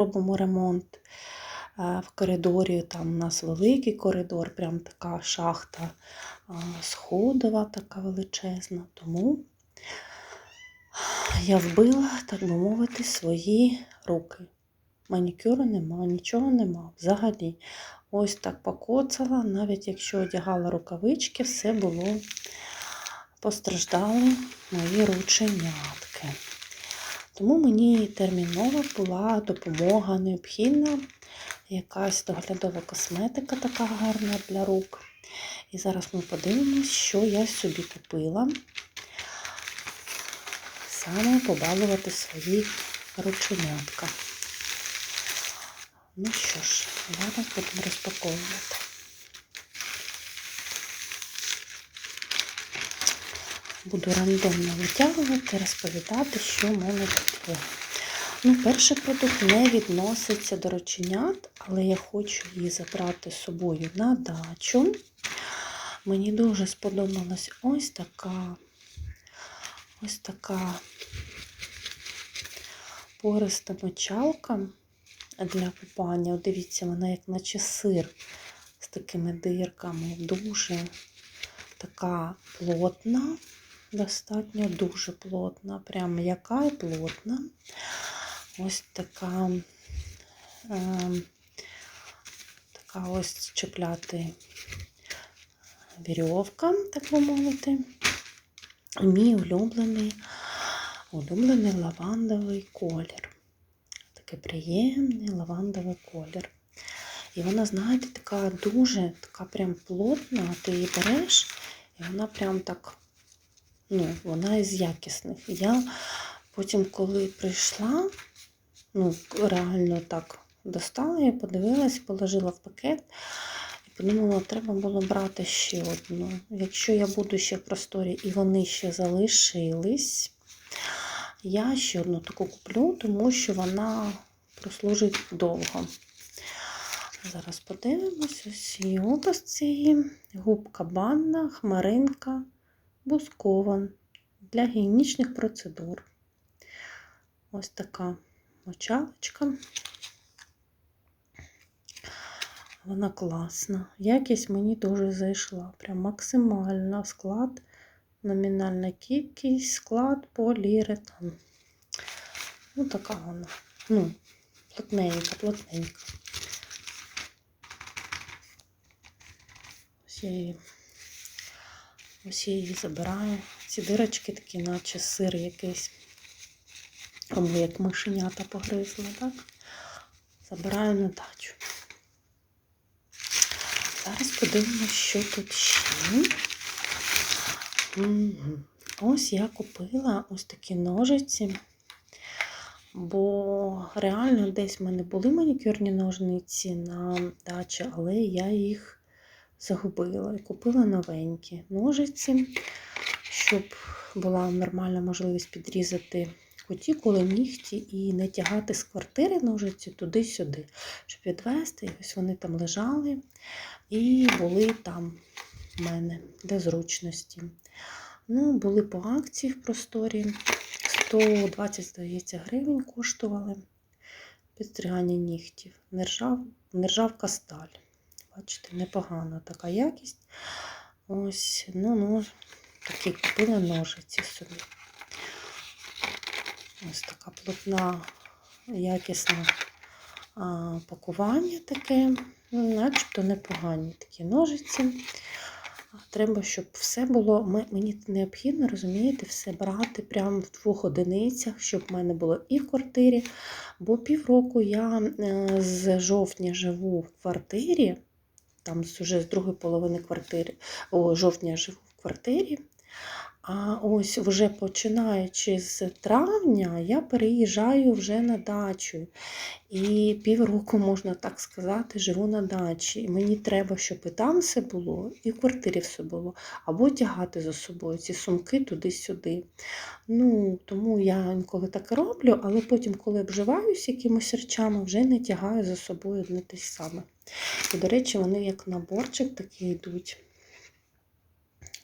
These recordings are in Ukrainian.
робимо ремонт е, в коридорі. Там у нас великий коридор, прям така шахта е, сходова, така величезна. Тому я вбила, так би мовити, свої руки. Манікюру нема, нічого нема взагалі. Ось так покоцала, навіть якщо одягала рукавички, все було постраждали мої рученятки. Тому мені терміново була допомога необхідна, якась доглядова косметика така гарна для рук. І зараз ми подивимось, що я собі купила. Саме побалувати свої рученятка. Ну що ж, зараз будемо розпаковувати. Буду рандомно витягувати, розповідати, що в мене є. Ну, перший продукт не відноситься до рученят, але я хочу її забрати з собою на дачу. Мені дуже сподобалась ось така ось така пориста мочалка для купання. Дивіться, вона як наче сир з такими дирками. Дуже така плотна, достатньо дуже плотна, прям м'яка і плотна. Ось така, е, така ось чіпляти вірьовка, так би мовити. Мій улюблений, улюблений лавандовий колір. Такий приємний лавандовий колір. І вона, знаєте, така дуже, така прям плотна, ти її береш, і вона прям так, ну, вона із якісних. Я потім, коли прийшла, ну, реально так достала і подивилась, положила в пакет. І подумала, треба було брати ще одну. Якщо я буду ще в просторі і вони ще залишились, я ще одну таку куплю, тому що вона прослужить довго. Зараз подивимось, ось і опис цієї губка банна, хмаринка, бускова для гігієнічних процедур. Ось така мочалочка. Вона класна. Якість мені дуже зайшла. Прям максимально склад, номінальна кількість, склад поліуретан. Ну, така вона. Ну, плотненька, плотненька. Ось я її, ось я її забираю. Ці дирочки такі, наче сир якийсь. Або як мишенята погризла, так? Забираю на дачу. Зараз подивимося, що тут ще. Ось я купила ось такі ножиці, бо реально десь в мене були манікюрні ножниці на дачі, але я їх загубила і купила новенькі ножиці, щоб була нормальна можливість підрізати кутікули, нігті і не тягати з квартири ножиці туди-сюди, щоб відвести. Ось вони там лежали і були там в мене для зручності. Ну, були по акції в просторі. 120, здається, гривень коштували підстригання нігтів. Нержав, нержавка сталь. Бачите, непогана така якість. Ось, ну, ну, такі купили ножиці собі. Ось така плотна, якісне а, пакування таке, ну, начебто непогані такі ножиці. Треба, щоб все було, мені необхідно, розумієте, все брати прямо в двох одиницях, щоб в мене було і в квартирі. Бо півроку я е, з жовтня живу в квартирі, там вже з другої половини квартири, о, жовтня живу в квартирі. А ось вже починаючи з травня, я переїжджаю вже на дачу. І півроку, можна так сказати, живу на дачі. І мені треба, щоб і там все було, і в квартирі все було, або тягати за собою ці сумки туди-сюди. Ну, Тому я інколи так роблю, але потім, коли обживаюся якимось речами, вже не тягаю за собою одне те саме. І, до речі, вони як наборчик такий йдуть.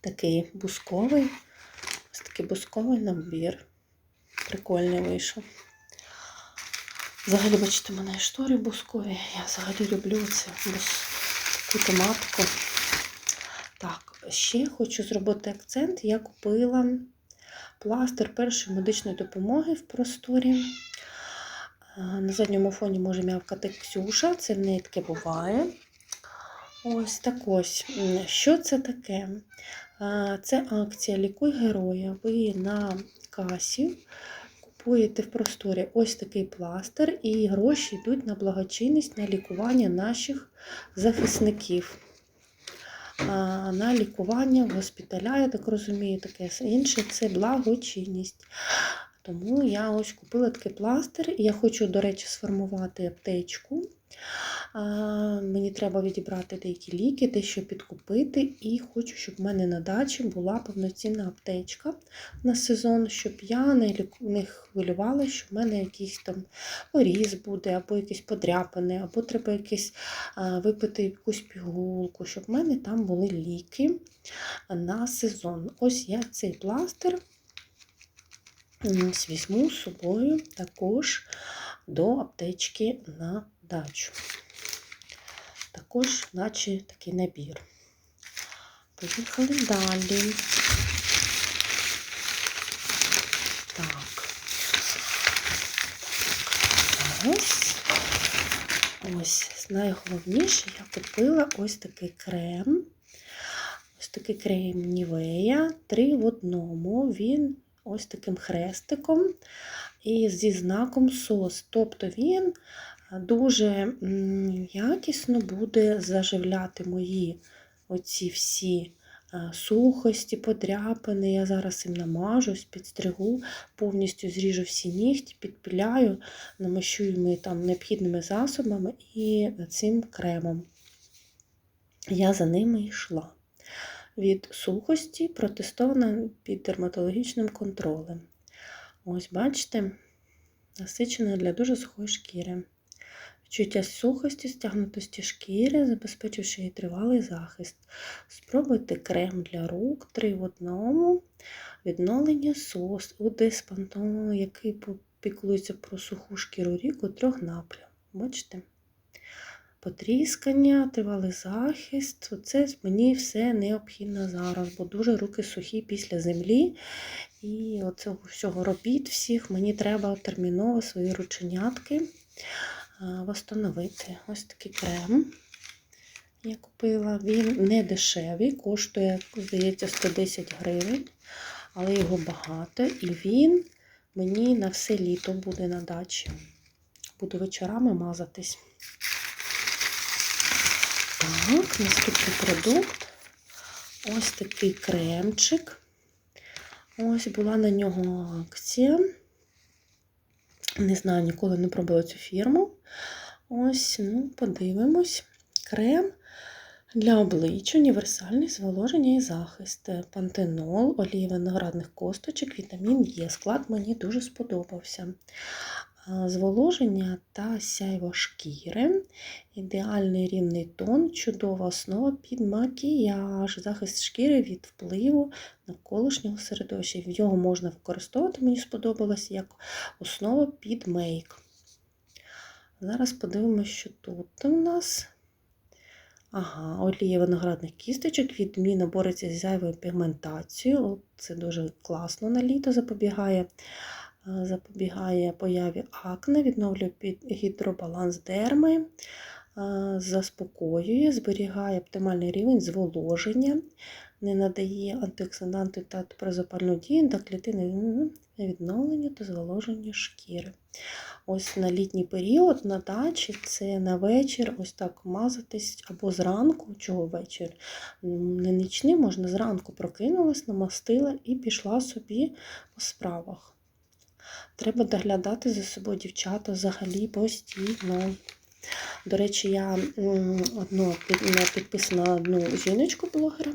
Такий бусковий. Ось такий бусковий набір. Прикольний вийшов. Взагалі, бачите, в мене штори бускові. Я взагалі люблю бус, таку тематику. Так, ще хочу зробити акцент. Я купила пластир першої медичної допомоги в просторі. На задньому фоні може м'явкати Ксюша, це в неї таке буває. Ось так ось. Що це таке? Це акція Лікуй героя. Ви на касі купуєте в просторі ось такий пластир, і гроші йдуть на благочинність, на лікування наших захисників. На лікування в госпіталя, я так розумію, таке інше це благочинність. Тому я ось купила такий пластир. і Я хочу, до речі, сформувати аптечку. А, Мені треба відібрати деякі ліки, дещо підкупити, і хочу, щоб в мене на дачі була повноцінна аптечка на сезон, щоб я не, хвилювалася, що в мене якийсь там поріз буде, або якісь подряпини, або треба якісь а, випити якусь пігулку, щоб в мене там були ліки на сезон. Ось я цей пластир м, візьму з собою також до аптечки на дачу. Також, наче такий набір. Поїхали далі. Так. Ось. Ось, найголовніше, я купила ось такий крем. Ось такий крем Нівея. Три в одному. Він ось таким хрестиком і зі знаком СОС. Тобто він дуже якісно буде заживляти мої оці всі е, сухості, подряпини. Я зараз їм намажусь, підстригу, повністю зріжу всі нігті, підпіляю, намащу їми там необхідними засобами і цим кремом. Я за ними йшла. Від сухості протестована під дерматологічним контролем. Ось, бачите, насичена для дуже сухої шкіри. Відчуття сухості, стягнутості шкіри, забезпечивши їй тривалий захист. Спробуйте крем для рук 3 в одному, відновлення сос у диспантону, який піклується про суху шкіру рік у трьох напрям. Бачите? Потріскання, тривалий захист. Оце мені все необхідно зараз, бо дуже руки сухі після землі. І оцього всього робіт всіх мені треба терміново свої рученятки встановити. Ось такий крем я купила. Він не дешевий, коштує, здається, 110 гривень, але його багато. І він мені на все літо буде на дачі. Буду вечорами мазатись. Так, наступний продукт. Ось такий кремчик. Ось була на нього акція. Не знаю, ніколи не пробувала цю фірму. Ось, ну, подивимось. Крем для обличчя, універсальний зволоження і захист. Пантенол, олії виноградних косточок, вітамін Е. Склад мені дуже сподобався. Зволоження та сяйво шкіри, ідеальний рівний тон, чудова основа під макіяж, захист шкіри від впливу навколишнього середовища. Його можна використовувати, мені сподобалось, як основа під мейк. Зараз подивимося, що тут у нас. Ага, олія виноградних кісточок, відмінно бореться з зайвою пігментацією. Це дуже класно на літо запобігає запобігає появі акне, відновлює гідробаланс дерми, заспокоює, зберігає оптимальний рівень зволоження, не надає антиоксиданти та прозапальну дію та клітини відновлення та зволоження шкіри. Ось на літній період на дачі це на вечір ось так мазатись або зранку, чого вечір. Не нічний, можна зранку прокинулась, намастила і пішла собі по справах. Треба доглядати за собою дівчата взагалі постійно. До речі, я одну, підписана одну жіночку-блогера,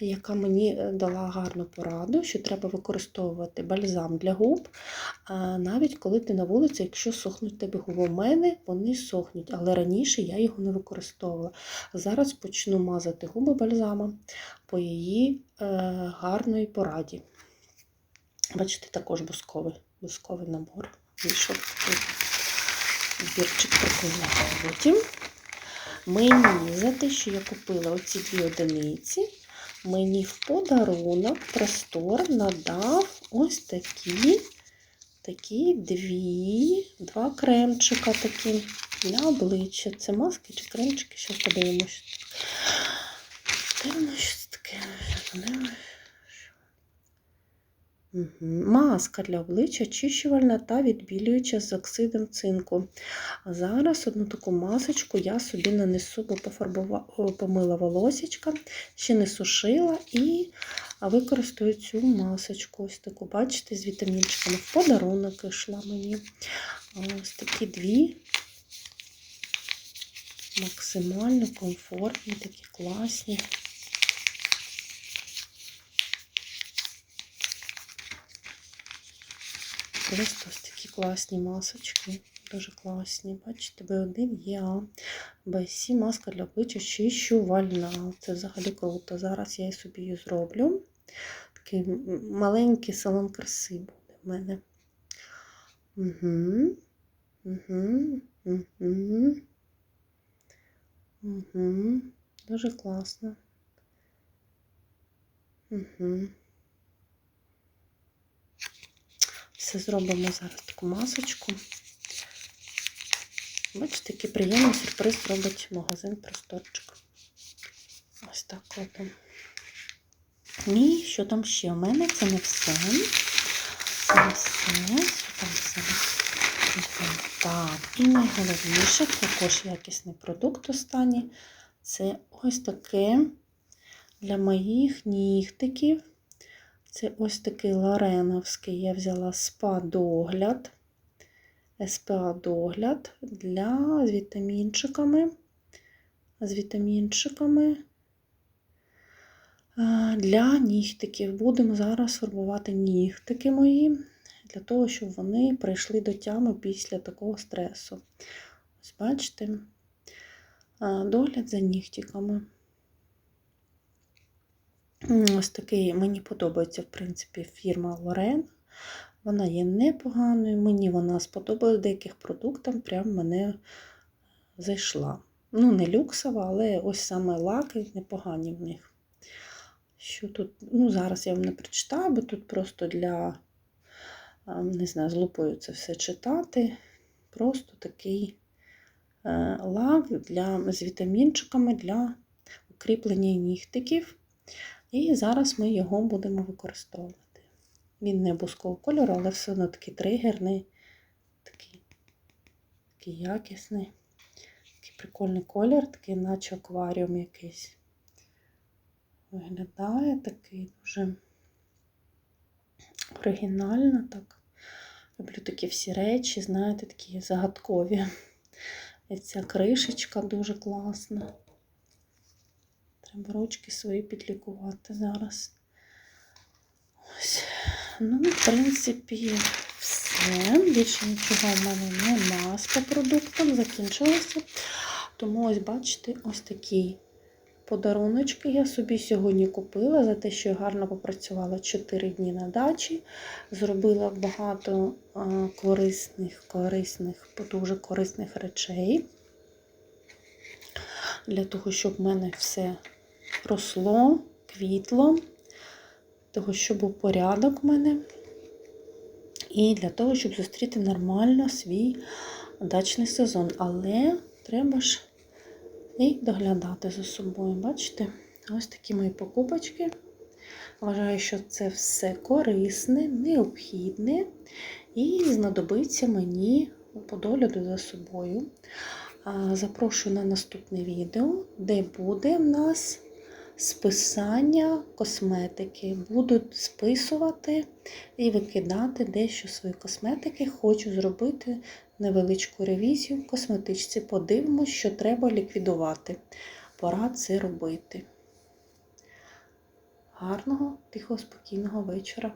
яка мені е, дала гарну пораду, що треба використовувати бальзам для губ, навіть коли ти на вулиці, якщо сохнуть тебе губи. У мене вони сохнуть, але раніше я його не використовувала. Зараз почну мазати губи бальзамом по її е, гарної пораді. Бачите, також бусковий бусковий набор вийшов такий. збірчик прикольний. Потім мені за те, що я купила оці дві одиниці, мені в подарунок простор надав ось такі, такі дві, два кремчика такі для обличчя. Це маски чи кремчики? Зараз подивимося. Дивимося, що це таке. Маска для обличчя очищувальна та відбілююча з оксидом цинку. Зараз одну таку масочку я собі нанесу, бо пофарбува... о, помила волосечка, ще не сушила і використаю цю масочку. Ось таку, бачите, з вітамінчиками. В подарунок йшла мені. Ось такі дві. Максимально комфортні, такі класні. Ось такі класні масочки. Дуже класні. Бачите, B1 ЄА. B7 маска для обличчя очищувальна. Це взагалі круто. Зараз я собі її зроблю. Такий маленький салон краси буде в мене. Угу. Угу. Угу. Угу. Дуже класно. Угу. Все зробимо зараз таку масочку. Бачите, який приємний сюрприз робить магазин Просторчик. Ось так от. І що там ще? У мене це не все. Це не все. Що там все? Так, і найголовніше, також якісний продукт останній. Це ось таке для моїх нігтиків. Це ось такий лореновський. Я взяла спа-догляд. СПА-догляд для з вітамінчиками. З вітамінчиками для нігтиків. Будемо зараз фарбувати нігтики мої, для того, щоб вони прийшли до тями після такого стресу. Ось бачите, догляд за нігтиками. Ось такий, мені подобається, в принципі, фірма Лорен. Вона є непоганою, мені вона сподобалась деяких продуктам, прям мене зайшла. Ну, не люксова, але ось саме лаки непогані в них. Що тут, ну, зараз я вам не прочитаю, бо тут просто для, не знаю, з лупою це все читати. Просто такий е, лак для, з вітамінчиками для укріплення нігтиків. І зараз ми його будемо використовувати. Він не бускового кольору, але все одно такий тригерний, такий, такий якісний, такий прикольний колір, такий, наче акваріум якийсь. Виглядає такий дуже оригінально так. Люблю такі всі речі, знаєте, такі загадкові. І ця кришечка дуже класна. Треба ручки свої підлікувати зараз. Ось. Ну, в принципі, все. Більше нічого в мене нема з по продуктам, закінчилося. Тому ось, бачите, ось такі подаруночки я собі сьогодні купила за те, що я гарно попрацювала 4 дні на дачі. Зробила багато корисних, корисних, дуже корисних речей. Для того, щоб в мене все росло, квітло того, щоб був порядок в мене. І для того, щоб зустріти нормально свій дачний сезон. Але треба ж і доглядати за собою. Бачите? Ось такі мої покупочки. Вважаю, що це все корисне, необхідне і знадобиться мені по догляду за собою. Запрошую на наступне відео, де буде в нас списання косметики. Буду списувати і викидати дещо свої косметики. Хочу зробити невеличку ревізію в косметичці. Подивимось, що треба ліквідувати. Пора це робити. Гарного, тихого, спокійного вечора.